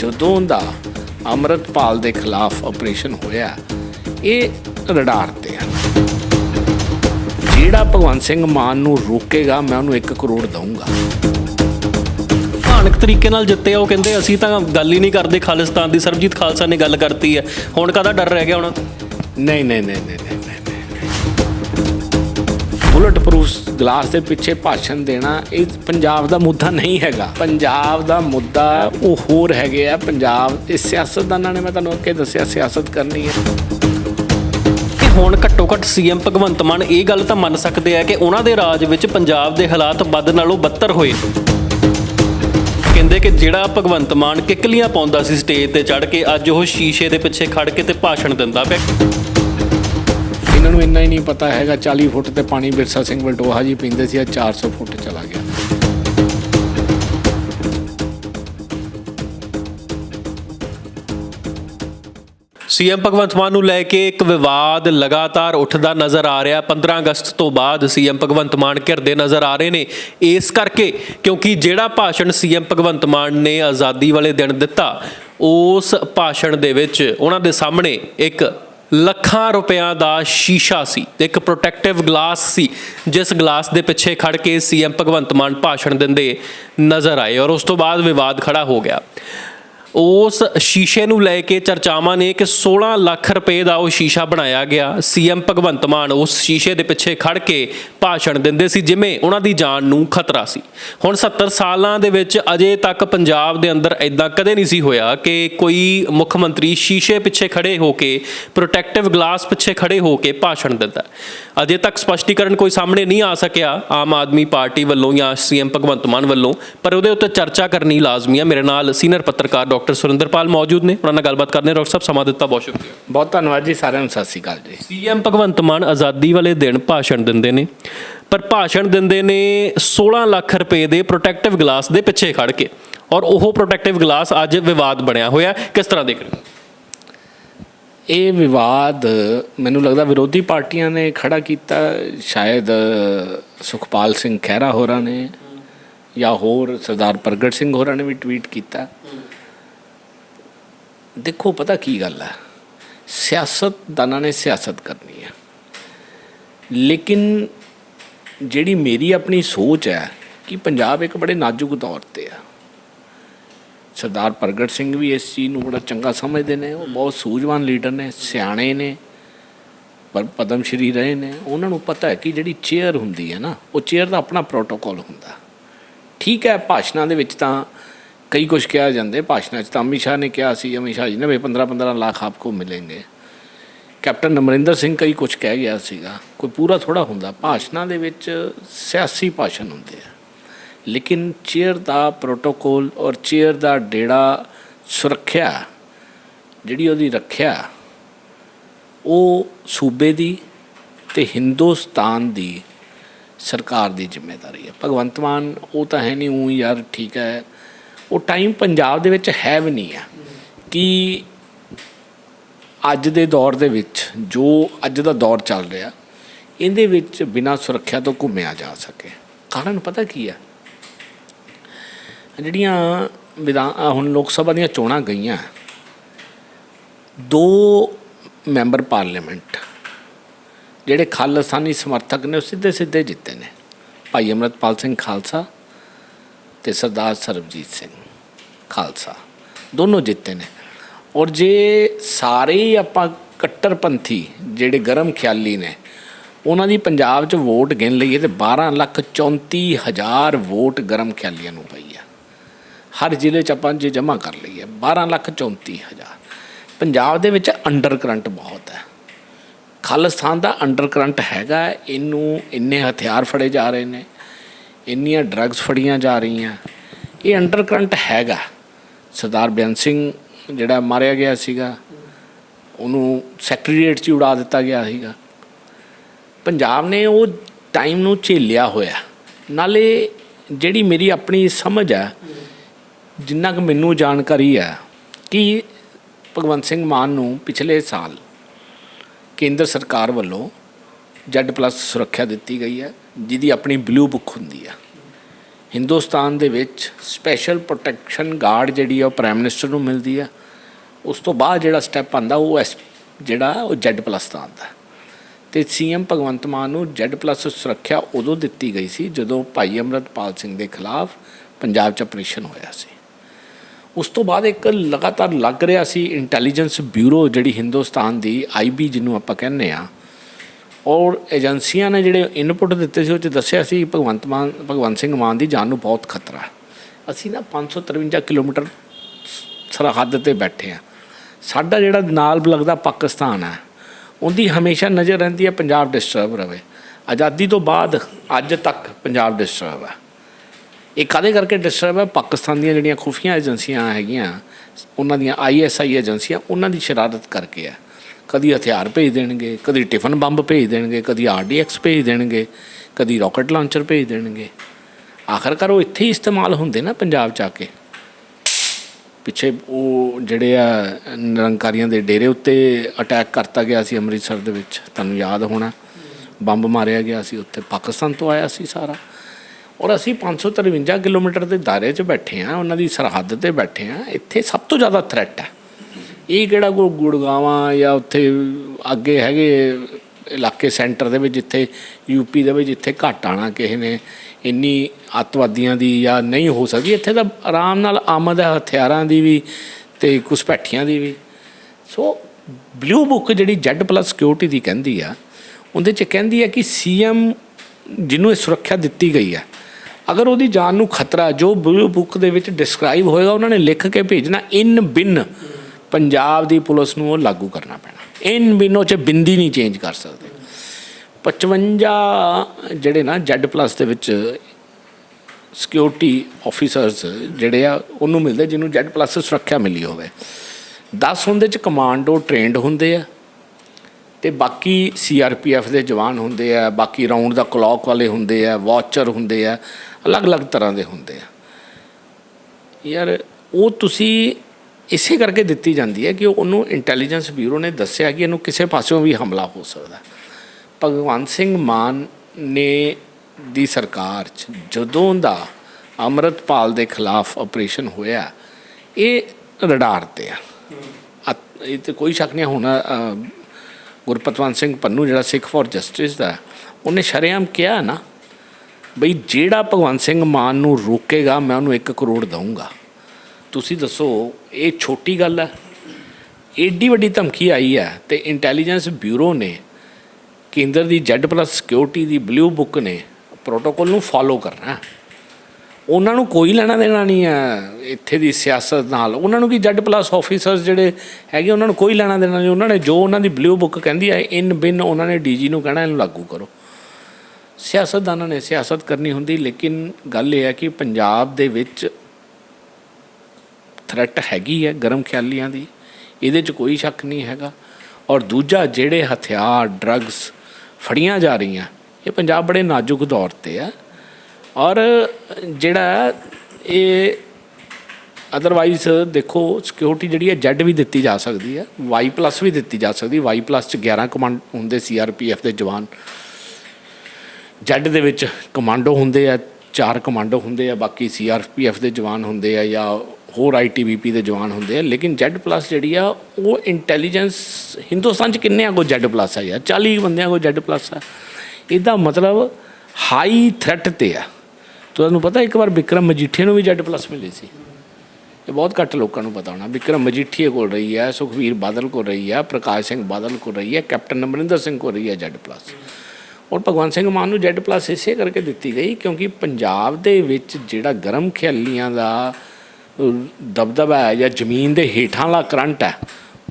ਜਦੋਂ ਦਾ ਅਮਰਤਪਾਲ ਦੇ ਖਿਲਾਫ ਆਪਰੇਸ਼ਨ ਹੋਇਆ ਇਹ ਰਡਾਰ ਤੇ ਆ। ਜਿਹੜਾ ਭਗਵੰਤ ਸਿੰਘ ਮਾਨ ਨੂੰ ਰੋਕੇਗਾ ਮੈਂ ਉਹਨੂੰ 1 ਕਰੋੜ ਦਊਂਗਾ। ਭਾਣਕ ਤਰੀਕੇ ਨਾਲ ਜਿੱਤੇ ਉਹ ਕਹਿੰਦੇ ਅਸੀਂ ਤਾਂ ਗੱਲ ਹੀ ਨਹੀਂ ਕਰਦੇ ਖਾਲਿਸਤਾਨ ਦੀ ਸਰਬਜੀਤ ਖਾਲਸਾ ਨੇ ਗੱਲ ਕਰਤੀ ਹੈ। ਹੁਣ ਕਾਹਦਾ ਡਰ ਰਹਿ ਗਿਆ ਹੁਣ? ਨਹੀਂ ਨਹੀਂ ਨਹੀਂ ਨਹੀਂ। ਬੁਲਟ ਪ੍ਰੂਫ ਗਲਾਸ ਦੇ ਪਿੱਛੇ ਭਾਸ਼ਣ ਦੇਣਾ, ਇਹ ਪੰਜਾਬ ਦਾ ਮੁੱਦਾ ਨਹੀਂ ਹੈਗਾ। ਪੰਜਾਬ ਦਾ ਮੁੱਦਾ ਉਹ ਹੋਰ ਹੈਗੇ ਆ, ਪੰਜਾਬ, ਇਹ ਸਿਆਸਤਦਾਨਾਂ ਨੇ ਮੈਂ ਤੁਹਾਨੂੰ ਅੱਗੇ ਦੱਸਿਆ, ਸਿਆਸਤ ਕਰਨੀ ਹੈ। ਕਿ ਹੁਣ ਘੱਟੋ ਘੱਟ ਸੀਐਮ ਭਗਵੰਤ ਮਾਨ ਇਹ ਗੱਲ ਤਾਂ ਮੰਨ ਸਕਦੇ ਆ ਕਿ ਉਹਨਾਂ ਦੇ ਰਾਜ ਵਿੱਚ ਪੰਜਾਬ ਦੇ ਹਾਲਾਤ ਵੱਧ ਨਾਲੋਂ ਬੱਤਰ ਹੋਏ। ਕਹਿੰਦੇ ਕਿ ਜਿਹੜਾ ਭਗਵੰਤ ਮਾਨ ਕਿੱਕਲੀਆਂ ਪਾਉਂਦਾ ਸੀ ਸਟੇਜ ਤੇ ਚੜ੍ਹ ਕੇ, ਅੱਜ ਉਹ ਸ਼ੀਸ਼ੇ ਦੇ ਪਿੱਛੇ ਖੜ ਕੇ ਤੇ ਭਾਸ਼ਣ ਦਿੰਦਾ ਪਿਆ। ਇਹਨਾਂ ਨੂੰ ਇੰਨਾ ਹੀ ਨਹੀਂ ਪਤਾ ਹੈਗਾ 40 ਫੁੱਟ ਤੇ ਪਾਣੀ ਬਿਰਸਾ ਸਿੰਘ ਬਲਟੋਹਾ ਜੀ ਪੀਂਦੇ ਸੀ ਆ 400 ਫੁੱਟ ਚਲਾ ਗਿਆ। ਸੀਐਮ ਭਗਵੰਤ ਮਾਨ ਨੂੰ ਲੈ ਕੇ ਇੱਕ ਵਿਵਾਦ ਲਗਾਤਾਰ ਉੱਠਦਾ ਨਜ਼ਰ ਆ ਰਿਹਾ। 15 ਅਗਸਤ ਤੋਂ ਬਾਅਦ ਸੀਐਮ ਭਗਵੰਤ ਮਾਨ ਘਿਰਦੇ ਨਜ਼ਰ ਆ ਰਹੇ ਨੇ। ਇਸ ਕਰਕੇ ਕਿਉਂਕਿ ਜਿਹੜਾ ਭਾਸ਼ਣ ਸੀਐਮ ਭਗਵੰਤ ਮਾਨ ਨੇ ਆਜ਼ਾਦੀ ਵਾਲੇ ਦਿਨ ਦਿੱਤਾ, ਉਸ ਭਾਸ਼ਣ ਦੇ ਵਿੱਚ ਉਹਨਾਂ ਦੇ ਸਾਹਮਣੇ ਇੱਕ ਲੱਖਾਂ ਰੁਪਿਆਂ ਦਾ ਸ਼ੀਸ਼ਾ ਸੀ ਇੱਕ ਪ੍ਰੋਟੈਕਟਿਵ ਗਲਾਸ ਸੀ, ਜਿਸ ਗਲਾਸ ਦੇ ਪਿੱਛੇ ਖੜ ਕੇ ਸੀਐਮ ਭਗਵੰਤ ਮਾਨ ਭਾਸ਼ਣ ਦਿੰਦੇ ਨਜ਼ਰ ਆਏ ਔਰ ਉਸ ਤੋਂ ਬਾਅਦ ਵਿਵਾਦ ਖੜਾ ਹੋ ਗਿਆ। ਉਸ ਸ਼ੀਸ਼ੇ ਨੂੰ ਲੈ ਕੇ ਚਰਚਾਵਾਂ ਨੇ ਕਿ 16 ਲੱਖ ਰੁਪਏ ਦਾ ਉਹ ਸ਼ੀਸ਼ਾ ਬਣਾਇਆ ਗਿਆ। ਸੀਐਮ ਭਗਵੰਤ ਮਾਨ ਉਸ ਸ਼ੀਸ਼ੇ ਦੇ ਪਿੱਛੇ ਖੜ ਕੇ ਭਾਸ਼ਣ ਦਿੰਦੇ ਸੀ, ਜਿਵੇਂ ਉਹਨਾਂ ਦੀ ਜਾਨ ਨੂੰ ਖਤਰਾ ਸੀ। ਹੁਣ 70 ਸਾਲਾਂ ਦੇ ਵਿੱਚ ਅਜੇ ਤੱਕ ਪੰਜਾਬ ਦੇ ਅੰਦਰ ਐਦਾਂ ਕਦੇ ਨਹੀਂ ਸੀ ਹੋਇਆ ਕਿ ਕੋਈ ਮੁੱਖ ਮੰਤਰੀ ਸ਼ੀਸ਼ੇ ਪਿੱਛੇ ਖੜੇ ਹੋ ਕੇ ਪ੍ਰੋਟੈਕਟਿਵ ਗਲਾਸ ਪਿੱਛੇ ਖੜੇ ਹੋ ਕੇ ਭਾਸ਼ਣ ਦਿੰਦਾ। ਅਜੇ ਤੱਕ ਸਪਸ਼ਟੀਕਰਨ ਕੋਈ ਸਾਹਮਣੇ ਨਹੀਂ ਆ ਸਕਿਆ ਆਮ ਆਦਮੀ ਪਾਰਟੀ ਵੱਲੋਂ ਜਾਂ ਸੀਐਮ ਭਗਵੰਤ ਮਾਨ ਵੱਲੋਂ, ਪਰ ਉਹਦੇ ਉੱਤੇ ਚਰਚਾ ਕਰਨੀ ਲਾਜ਼ਮੀ ਹੈ ਮੇਰੇ ਨਾਲ ਸੀਨੀਅਰ ਪੱਤਰਕਾਰ ਡਾਕਟਰ ਸੁਰਿੰਦਰਪਾਲ ਮੌਜੂਦ ਨੇ। ਉਹਨਾਂ ਨਾਲ ਗੱਲਬਾਤ ਕਰਨੇ ਡਾਕਟਰ ਸਾਹਿਬ ਸਮਾਂ ਦਿੱਤਾ ਬਹੁਤ ਸ਼ੁਕਰੀਆ। ਬਹੁਤ ਧੰਨਵਾਦ ਜੀ ਸਾਰਿਆਂ ਨੂੰ ਸਤਿ ਸ਼੍ਰੀ ਅਕਾਲ ਜੀ। ਸੀਐਮ ਭਗਵੰਤ ਮਾਨ ਆਜ਼ਾਦੀ ਵਾਲੇ ਦਿਨ ਭਾਸ਼ਣ ਦਿੰਦੇ ਨੇ। ਪਰ ਭਾਸ਼ਣ ਦਿੰਦੇ ਨੇ 16 ਲੱਖ ਰੁਪਏ ਦੇ ਪ੍ਰੋਟੈਕਟਿਵ ਗਲਾਸ ਦੇ ਪਿੱਛੇ ਖੜ ਕੇ। ਔਰ ਉਹ ਪ੍ਰੋਟੈਕਟਿਵ ਗਲਾਸ ਅੱਜ ਵਿਵਾਦ ਬਣਿਆ ਹੋਇਆ ਕਿਸ ਤਰ੍ਹਾਂ ਦੇਖ ਰਹੇ ਹੋ? ਇਹ ਵਿਵਾਦ ਮੈਨੂੰ ਲੱਗਦਾ ਵਿਰੋਧੀ ਪਾਰਟੀਆਂ ਨੇ ਖੜਾ ਕੀਤਾ। ਸ਼ਾਇਦ ਸੁਖਪਾਲ ਸਿੰਘ ਖਹਿਰਾ ਹੋਰਾਂ ਨੇ ਜਾਂ ਹੋਰ ਸਰਦਾਰ ਪ੍ਰਗਟ ਸਿੰਘ ਹੋਰਾਂ ਨੇ ਵੀ ਟਵੀਟ ਕੀਤਾ। ਦੇਖੋ, ਪਤਾ ਕੀ ਗੱਲ ਹੈ? ਸਿਆਸਤਦਾਨਾਂ ਨੇ ਸਿਆਸਤ ਕਰਨੀ ਹੈ। ਲੇਕਿਨ ਜਿਹੜੀ ਮੇਰੀ ਆਪਣੀ ਸੋਚ ਹੈ ਕਿ ਪੰਜਾਬ ਇੱਕ ਬੜੇ ਨਾਜ਼ੁਕ ਦੌਰ ਤੇ ਆ ਸਰਦਾਰ ਪ੍ਰਗਟ ਸਿੰਘ ਵੀ ਇਸ ਚੀਜ਼ ਨੂੰ ਬੜਾ ਚੰਗਾ ਸਮਝਦੇ ਨੇ। ਉਹ ਬਹੁਤ ਸੂਝਵਾਨ ਲੀਡਰ ਨੇ, ਸਿਆਣੇ ਨੇ, ਪਰ ਪਦਮ ਸ਼੍ਰੀ ਰਹੇ ਨੇ। ਉਹਨਾਂ ਨੂੰ ਪਤਾ ਹੈ ਕਿ ਜਿਹੜੀ ਚੇਅਰ ਹੁੰਦੀ ਹੈ ਨਾ, ਉਹ ਚੇਅਰ ਦਾ ਆਪਣਾ ਪ੍ਰੋਟੋਕੋਲ ਹੁੰਦਾ। ਠੀਕ ਹੈ, ਭਾਸ਼ਣਾਂ ਦੇ ਵਿੱਚ ਤਾਂ ਕਈ ਕੁਝ ਕਿਹਾ ਜਾਂਦੇ ਭਾਸ਼ਣਾਂ 'ਚ, ਤਾਂ ਅਮਿਤ ਸ਼ਾਹ ਨੇ ਕਿਹਾ ਸੀ, ਅਮਿਤ ਸ਼ਾਹ ਜੀ ਨੇ ਵੀ 15 15 ਲੱਖ ਆਪਕੋ ਮਿਲेंगे ਕੈਪਟਨ ਅਮਰਿੰਦਰ ਸਿੰਘ ਕਈ ਕੁਝ ਕਹਿ ਗਿਆ ਸੀਗਾ, ਕੋਈ ਪੂਰਾ ਥੋੜਾ ਹੁੰਦਾ। ਭਾਸ਼ਣਾਂ ਦੇ ਵਿੱਚ ਸਿਆਸੀ ਭਾਸ਼ਣ ਹੁੰਦੇ ਆ। ਲੇਕਿਨ ਚੇਅਰ ਦਾ ਪ੍ਰੋਟੋਕੋਲ ਔਰ ਚੇਅਰ ਦਾ ਡੇੜਾ ਸੁਰੱਖਿਆ, ਜਿਹੜੀ ਉਹਦੀ ਰੱਖਿਆ, ਉਹ ਸੂਬੇ ਦੀ ਤੇ ਹਿੰਦੁਸਤਾਨ ਦੀ ਸਰਕਾਰ ਦੀ ਜ਼ਿੰਮੇਵਾਰੀ ਹੈ ਭਗਵੰਤ ਮਾਨ, ਉਹ ਤਾਂ ਹੈ ਨਹੀਂ ਉਹ ਯਾਰ ਠੀਕ ਹੈ ਉਹ ਟਾਈਮ ਪੰਜਾਬ ਦੇ ਵਿੱਚ ਹੈ ਵੀ ਨਹੀਂ ਆ। ਕਿ ਅੱਜ ਦੇ ਦੌਰ ਦੇ ਵਿੱਚ, ਜੋ ਅੱਜ ਦਾ ਦੌਰ ਚੱਲ ਰਿਹਾ, ਇਹਦੇ ਵਿੱਚ ਬਿਨਾਂ ਸੁਰੱਖਿਆ ਤੋਂ ਘੁੰਮਿਆ ਜਾ ਸਕੇ। ਕਾਰਨ ਪਤਾ ਕੀ ਹੈ ਜਿਹੜੀਆਂ ਵਿਧਾਨ ਹੁਣ ਲੋਕ ਸਭਾ ਦੀਆਂ ਚੋਣਾਂ ਗਈਆਂ, ਦੋ ਮੈਂਬਰ ਪਾਰਲੀਮੈਂਟ, ਜਿਹੜੇ ਖਾਲਿਸਤਾਨੀ ਸਮਰਥਕ ਨੇ, ਉਹ ਸਿੱਧੇ ਸਿੱਧੇ ਜਿੱਤੇ ਨੇ। ਭਾਈ ਅਮਰਤਪਾਲ ਸਿੰਘ ਖਾਲਸਾ ਤੇ ਸਰਦਾਰ ਸਰਬਜੀਤ ਸਿੰਘ। ਖਾਲਸਾ। ਦੋਨੋਂ ਜਿੱਤੇ ਨੇ। ਔਰ ਜੇ ਸਾਰੇ ਹੀ ਆਪਾਂ ਕੱਟਰਪੰਥੀ ਜਿਹੜੇ ਗਰਮ ਖਿਆਲੀ ਨੇ, ਉਹਨਾਂ ਦੀ ਪੰਜਾਬ 'ਚ ਵੋਟ ਗਿਣ ਲਈਏ ਤੇ 12 ਲੱਖ 34 ਹਜ਼ਾਰ ਵੋਟ ਗਰਮ ਖਿਆਲੀਆਂ ਨੂੰ ਪਈ ਆ। ਹਰ ਜ਼ਿਲ੍ਹੇ 'ਚ ਆਪਾਂ ਜੇ ਜਮ੍ਹਾਂ ਕਰ ਲਈਏ 12 ਲੱਖ 34 ਹਜ਼ਾਰ। ਪੰਜਾਬ ਦੇ ਵਿੱਚ ਅੰਡਰ ਕਰੰਟ ਬਹੁਤ ਹੈ। ਖਾਲਿਸਤਾਨ ਦਾ ਅੰਡਰ ਕਰੰਟ ਹੈਗਾ ਇਹਨੂੰ ਇੰਨੇ ਹਥਿਆਰ ਫੜੇ ਜਾ ਰਹੇ ਨੇ, ਇੰਨੀਆਂ ਡਰੱਗਸ ਫੜੀਆਂ ਜਾ ਰਹੀਆਂ। ਇਹ ਅੰਡਰ ਕਰੰਟ ਹੈਗਾ। ਸਰਦਾਰ ਬੇਅੰਤ ਸਿੰਘ ਜਿਹੜਾ ਮਾਰਿਆ ਗਿਆ ਸੀਗਾ, ਉਹਨੂੰ ਸੈਕਟਰੀਏਟ 'ਚ ਹੀ ਉਡਾ ਦਿੱਤਾ ਗਿਆ ਸੀਗਾ। ਪੰਜਾਬ ਨੇ ਉਹ ਟਾਈਮ ਨੂੰ ਝੇਲਿਆ ਹੋਇਆ। ਨਾਲੇ ਜਿਹੜੀ ਮੇਰੀ ਆਪਣੀ ਸਮਝ ਹੈ ਜਿੰਨਾ ਕੁ ਮੈਨੂੰ ਜਾਣਕਾਰੀ ਹੈ ਕਿ ਭਗਵੰਤ ਸਿੰਘ ਮਾਨ ਨੂੰ ਪਿਛਲੇ ਸਾਲ ਕੇਂਦਰ ਸਰਕਾਰ ਵੱਲੋਂ ਜੈਡ ਪਲੱਸ ਸੁਰੱਖਿਆ ਦਿੱਤੀ ਗਈ ਹੈ, ਜਿਹਦੀ ਆਪਣੀ ਬਲੂ ਬੁੱਕ ਹੁੰਦੀ ਆ। ਹਿੰਦੁਸਤਾਨ ਦੇ ਵਿੱਚ ਸਪੈਸ਼ਲ ਪ੍ਰੋਟੈਕਸ਼ਨ ਗਾਰਡ ਜਿਹੜੀ ਆ ਉਹ ਪ੍ਰਾਈਮ ਮਿਨਿਸਟਰ ਨੂੰ ਮਿਲਦੀ ਆ। ਉਸ ਤੋਂ ਬਾਅਦ ਜਿਹੜਾ ਸਟੈਪ ਆਂਦਾ ਉਹ ਐਸ ਜਿਹੜਾ ਉਹ ਜ਼ੈਡ ਪਲੱਸ ਦਾ ਆਂਦਾ ਤੇ ਸੀਐਮ ਭਗਵੰਤ ਮਾਨ ਨੂੰ ਜ਼ੈਡ ਪਲੱਸ ਸੁਰੱਖਿਆ ਉਦੋਂ ਦਿੱਤੀ ਗਈ ਸੀ ਜਦੋਂ ਭਾਈ ਅਮਰਤਪਾਲ ਸਿੰਘ ਦੇ ਖਿਲਾਫ ਪੰਜਾਬ 'ਚ ਆਪਰੇਸ਼ਨ ਹੋਇਆ ਸੀ। ਉਸ ਤੋਂ ਬਾਅਦ ਇੱਕ ਲਗਾਤਾਰ ਲੱਗ ਰਿਹਾ ਸੀ ਇੰਟੈਲੀਜੈਂਸ ਬਿਊਰੋ ਜਿਹੜੀ ਹਿੰਦੁਸਤਾਨ ਦੀ ਆਈਬੀ ਜਿਹਨੂੰ ਆਪਾਂ ਕਹਿੰਦੇ ਆ। ਔਰ ਏਜੰਸੀਆਂ ਨੇ ਜਿਹੜੇ ਇਨਪੁਟ ਦਿੱਤੇ ਸੀ, ਉਹ ਚ ਦੱਸਿਆ ਸੀ, ਭਗਵੰਤ ਮਾਨ, ਭਗਵੰਤ ਸਿੰਘ ਮਾਨ ਦੀ ਜਾਨ ਨੂੰ ਬਹੁਤ ਖਤਰਾ ਹੈ। ਅਸੀਂ ਨਾ 553 ਕਿਲੋਮੀਟਰ ਸਰਹੱਦ ਤੇ ਬੈਠੇ ਆ ਸਾਡਾ ਜਿਹੜਾ ਨਾਲ ਲੱਗਦਾ ਪਾਕਿਸਤਾਨ ਹੈ, ਉਹਦੀ ਹਮੇਸ਼ਾ ਨਜ਼ਰ ਰਹਿੰਦੀ ਹੈ ਪੰਜਾਬ ਡਿਸਟਰਬ ਰਵੇ। ਆਜ਼ਾਦੀ ਤੋਂ ਬਾਅਦ ਅੱਜ ਤੱਕ ਪੰਜਾਬ ਡਿਸਟਰਬ ਹੈ। ਇਹ ਕਾਦੇ ਕਰਕੇ ਡਿਸਟਰਬ ਹੈ? ਪਾਕਿਸਤਾਨ ਦੀਆਂ ਜਿਹੜੀਆਂ ਖੁਫੀਆਂ ਏਜੰਸੀਆਂ ਹੈਗੀਆਂ, ਉਹਨਾਂ ਦੀਆਂ ਆਈਐਸਆਈ ਏਜੰਸੀਆਂ, ਉਹਨਾਂ ਦੀ ਸ਼ਰਾਰਤ ਕਰਕੇ ਹੈ। ਕਦੀ ਹਥਿਆਰ ਭੇਜ ਦੇਣਗੇ, ਕਦੀ ਟਿਫਨ ਬੰਬ ਭੇਜ ਦੇਣਗੇ, ਕਦੀ ਆਰਡੀਐਕਸ ਭੇਜ ਦੇਣਗੇ, ਕਦੀ ਰਾਕਟ ਲਾਂਚਰ ਭੇਜ ਦੇਣਗੇ। ਆਖਰਕਾਰ ਉਹ ਇੱਥੇ ਹੀ ਇਸਤੇਮਾਲ ਹੁੰਦੇ ਨਾ ਪੰਜਾਬ ਚ ਆ ਕੇ। ਪਿੱਛੇ ਉਹ ਜਿਹੜੇ ਆ ਨਿਰੰਕਾਰੀਆਂ ਦੇ ਡੇਰੇ ਉੱਤੇ ਅਟੈਕ ਕਰਤਾ ਗਿਆ ਸੀ ਅੰਮ੍ਰਿਤਸਰ ਦੇ ਵਿੱਚ, ਤੁਹਾਨੂੰ ਯਾਦ ਹੋਣਾ। ਬੰਬ ਮਾਰਿਆ ਗਿਆ ਸੀ, ਉੱਥੇ ਪਾਕਿਸਤਾਨ ਤੋਂ ਆਇਆ ਸੀ ਸਾਰਾ। ਔਰ ਅਸੀਂ 553 ਕਿਲੋਮੀਟਰ ਦੇ ਦਾਇਰੇ 'ਚ ਬੈਠੇ ਆ ਉਹਨਾਂ ਦੀ ਸਰਹੱਦ ਤੇ ਬੈਠੇ ਆ ਇੱਥੇ ਸਭ ਤੋਂ ਜ਼ਿਆਦਾ ਥ੍ਰੈਟ ਹੈ। ਇਹ ਕਿਹੜਾ ਕੋਈ ਗੁੜਗਾਵਾਂ ਜਾਂ ਉੱਥੇ ਅੱਗੇ ਹੈਗੇ ਇਲਾਕੇ ਸੈਂਟਰ ਦੇ ਵਿੱਚ ਜਿੱਥੇ ਯੂਪੀ ਦੇ ਵਿੱਚ ਜਿੱਥੇ ਘੱਟ ਆਣਾ ਕਿਸੇ ਨੇ, ਇੰਨੀ ਅੱਤਵਾਦੀਆਂ ਦੀ ਜਾਂ ਨਹੀਂ ਹੋ ਸਕਦੀ, ਇੱਥੇ ਤਾਂ ਆਰਾਮ ਨਾਲ ਆਮਦ ਹੈ, ਹਥਿਆਰਾਂ ਦੀ ਵੀ ਤੇ ਘੁਸਪੈਠੀਆਂ ਦੀ ਵੀ। ਸੋ ਬਲੂ ਬੁੱਕ ਜਿਹੜੀ ਜੈਡ ਪਲੱਸ ਸਿਕਿਉਰਿਟੀ ਦੀ ਕਹਿੰਦੀ ਆ, ਉਹਦੇ ਚ ਕਹਿੰਦੀ ਹੈ ਕਿ ਸੀਐਮ ਜਿਹਨੂੰ ਇਹ ਸੁਰੱਖਿਆ ਦਿੱਤੀ ਗਈ ਹੈ ਅਗਰ ਉਹਦੀ ਜਾਨ ਨੂੰ ਖਤਰਾ, ਜੋ ਬਲੂ ਬੁੱਕ ਦੇ ਵਿੱਚ ਡਿਸਕ੍ਰਾਈਬ ਹੋਏਗਾ, ਉਹਨਾਂ ਨੇ ਲਿਖ ਕੇ ਭੇਜਣਾ ਇਨ ਬਿਨ ਪੰਜਾਬ ਦੀ ਪੁਲਿਸ ਨੂੰ ਉਹ ਲਾਗੂ ਕਰਨਾ ਪੈਣਾ। ਇਨ ਬਿਨੋ ਚ ਬਿੰਦੀ ਨਹੀਂ ਚੇਂਜ ਕਰ ਸਕਦੇ। 55 ਜਿਹੜੇ ਨਾ ਜੈਡ ਪਲੱਸ ਦੇ ਵਿੱਚ ਸਿਕਿਉਰਿਟੀ ਆਫੀਸਰਸ ਜਿਹੜੇ ਆ, ਉਹਨੂੰ ਮਿਲਦੇ ਜਿਹਨੂੰ ਜੈਡ ਪਲੱਸ ਸੁਰੱਖਿਆ ਮਿਲੀ ਹੋਵੇ। 10 ਹੁੰਦੇ ਚ ਕਮਾਂਡੋ ਟ੍ਰੇਨਡ ਹੁੰਦੇ ਆ ਤੇ ਬਾਕੀ ਸੀਆਰਪੀਐਫ ਦੇ ਜਵਾਨ ਹੁੰਦੇ ਆ, ਬਾਕੀ ਰਾਉਂਡ ਦਾ ਕਲੌਕ ਵਾਲੇ ਹੁੰਦੇ ਆ ਵਾਚਰ ਹੁੰਦੇ ਆ, ਅਲੱਗ-ਅਲੱਗ ਤਰ੍ਹਾਂ ਦੇ ਹੁੰਦੇ ਆ। ਯਾਰ, ਉਹ ਤੁਸੀਂ ਇਸੇ ਕਰਕੇ ਦਿੱਤੀ ਜਾਂਦੀ ਹੈ ਕਿ ਉਹਨੂੰ ਇੰਟੈਲੀਜੈਂਸ ਬਿਊਰੋ ਨੇ ਦੱਸਿਆ ਕਿ ਇਹਨੂੰ ਕਿਸੇ ਪਾਸਿਓਂ ਵੀ ਹਮਲਾ ਹੋ ਸਕਦਾ ਭਗਵੰਤ ਸਿੰਘ ਮਾਨ ਨੇ ਦੀ ਸਰਕਾਰ 'ਚ ਜਦੋਂ ਦਾ ਅੰਮ੍ਰਿਤਪਾਲ ਦੇ ਖਿਲਾਫ ਆਪਰੇਸ਼ਨ ਹੋਇਆ, ਇਹ ਰਡਾਰ ਤੇ ਆ। ਇਹ ਤੇ ਕੋਈ ਸ਼ੱਕ ਨਹੀਂ, ਹੁਣ ਗੁਰਪਤਵੰਤ ਸਿੰਘ ਪੰਨੂ, ਜਿਹੜਾ ਸਿੱਖ ਫॉर ਜਸਟਿਸ ਦਾ, ਉਹਨੇ ਸ਼ਰੇਆਮ ਕਿਹਾ ਨਾ, ਬਈ ਜਿਹੜਾ ਭਗਵੰਤ ਸਿੰਘ ਮਾਨ ਨੂੰ ਰੋਕੇਗਾ, ਮੈਂ ਉਹਨੂੰ 1 ਕਰੋੜ ਦਊਂਗਾ। ਤੁਸੀਂ ਦੱਸੋ, ਇਹ ਛੋਟੀ ਗੱਲ ਹੈ। ਏਡੀ ਵੱਡੀ ਧਮਕੀ ਆਈ ਹੈ ਤੇ ਇੰਟੈਲੀਜੈਂਸ ਬਿਊਰੋ ਨੇ ਕੇਂਦਰ ਦੀ ਜੈਡ ਪਲੱਸ ਸਿਕਿਉਰਿਟੀ ਦੀ ਬਲੂ ਬੁੱਕ ਨੇ ਪ੍ਰੋਟੋਕੋਲ ਨੂੰ ਫਾਲੋ ਕਰਨਾ। ਉਹਨਾਂ ਨੂੰ ਕੋਈ ਲੈਣਾ ਦੇਣਾ ਨਹੀਂ ਹੈ ਇੱਥੇ ਦੀ ਸਿਆਸਤ ਨਾਲ। ਉਹਨਾਂ ਨੂੰ ਕੀ ਜੈਡ ਪਲੱਸ ਆਫੀਸਰਸ ਜਿਹੜੇ ਹੈਗੇ, ਉਹਨਾਂ ਨੂੰ ਕੋਈ ਲੈਣਾ ਦੇਣਾ ਨਹੀਂ। ਉਹਨਾਂ ਨੇ ਜੋ ਉਹਨਾਂ ਦੀ ਬਲੂ ਬੁੱਕ ਕਹਿੰਦੀ ਹੈ, ਇਨ ਬਿਨ ਉਹਨਾਂ ਨੇ ਡੀਜੀ ਨੂੰ ਕਹਿਣਾ, ਇਹਨੂੰ ਲਾਗੂ ਕਰੋ। ਸਿਆਸਤਦਾਨਾਂ ਨੇ ਸਿਆਸਤ ਕਰਨੀ ਹੁੰਦੀ, ਲੇਕਿਨ ਗੱਲ ਇਹ ਹੈ ਕਿ ਪੰਜਾਬ ਦੇ ਵਿੱਚ ਥ੍ਰੈਟ ਹੈਗੀ ਹੈ ਗਰਮ ਖਿਆਲੀਆਂ ਦੀ, ਇਹਦੇ 'ਚ ਕੋਈ ਸ਼ੱਕ ਨਹੀਂ ਹੈਗਾ। ਔਰ ਦੂਜਾ, ਜਿਹੜੇ ਹਥਿਆਰ ਡਰੱਗਸ ਫੜੀਆਂ ਜਾ ਰਹੀਆਂ, ਇਹ ਪੰਜਾਬ ਬੜੇ ਨਾਜ਼ੁਕ ਦੌਰ ਤੇ ਆ। ਔਰ ਜਿਹੜਾ ਇਹ ਅਦਰਵਾਈਜ਼ ਦੇਖੋ ਸਿਕਿਉਰਿਟੀ ਜਿਹੜੀ ਹੈ ਜੈਡ ਵੀ ਦਿੱਤੀ ਜਾ ਸਕਦੀ ਹੈ ਵਾਈ ਪਲੱਸ ਵੀ ਦਿੱਤੀ ਜਾ ਸਕਦੀ ਵਾਈ ਪਲੱਸ ਚ 11 ਕਮਾਂਡ ਹੁੰਦੇ ਸੀਆਰਪੀਐਫ ਦੇ ਜਵਾਨ। ਜੈਡ ਦੇ ਵਿੱਚ ਕਮਾਂਡੋ ਹੁੰਦੇ ਆ, ਚਾਰ ਕਮਾਂਡੋ ਹੁੰਦੇ ਆ, ਬਾਕੀ ਸੀਆਰਪੀਐਫ ਦੇ ਜਵਾਨ ਹੁੰਦੇ ਆ ਜਾਂ ਹੋਰ ਆਈਟੀਬੀਪੀ ਦੇ ਜਵਾਨ ਹੁੰਦੇ ਆ, ਲੇਕਿਨ ਜੈਡ ਪਲੱਸ ਜਿਹੜੀ ਆ, ਉਹ ਇੰਟੈਲੀਜੈਂਸ ਹਿੰਦੁਸਤਾਨ ਚ ਕਿੰਨਿਆਂ ਆ ਕੋ ਜੈਡ ਪਲੱਸ ਆ ਯਾਰ? 40 ਬੰਦਿਆਂ ਕੋ ਜੈਡ ਪਲੱਸ ਆ। ਇਹਦਾ ਮਤਲਬ ਹਾਈ ਥ੍ਰੈਟ ਤੇ ਆ। ਤੁਹਾਨੂੰ ਪਤਾ ਇੱਕ ਵਾਰ ਵਿਕਰਮ ਮਜੀਠੀਆ ਨੂੰ ਵੀ ਜੈਡ ਪਲੱਸ ਮਿਲੀ ਸੀ। ਇਹ ਬਹੁਤ ਘੱਟ ਲੋਕਾਂ ਨੂੰ ਪਤਾ ਹੋਣਾ। ਵਿਕਰਮ ਮਜੀਠੀਏ ਕੋਲ ਰਹੀ ਹੈ ਸੁਖਵੀਰ ਬਾਦਲ ਕੋਲ ਰਹੀ ਹੈ ਪ੍ਰਕਾਸ਼ ਸਿੰਘ ਬਾਦਲ ਕੋਲ ਰਹੀ ਹੈ ਕੈਪਟਨ ਅਮਰਿੰਦਰ ਸਿੰਘ ਕੋਲ ਰਹੀ ਹੈ ਜੈਡ ਪਲੱਸ ਔਰ ਭਗਵੰਤ ਸਿੰਘ ਮਾਨ ਨੂੰ ਜੈਡ ਪਲੱਸ ਇਸੇ ਕਰਕੇ ਦਿੱਤੀ ਗਈ ਕਿਉਂਕਿ ਪੰਜਾਬ ਦੇ ਵਿੱਚ ਜਿਹੜਾ ਗਰਮ ਖਿਆਲੀਆਂ ਦਾ ਦਬਦਬਾ ਹੈ ਜਾਂ ਜ਼ਮੀਨ ਦੇ ਹੇਠਾਂ ਵਾਲਾ ਕਰੰਟ ਹੈ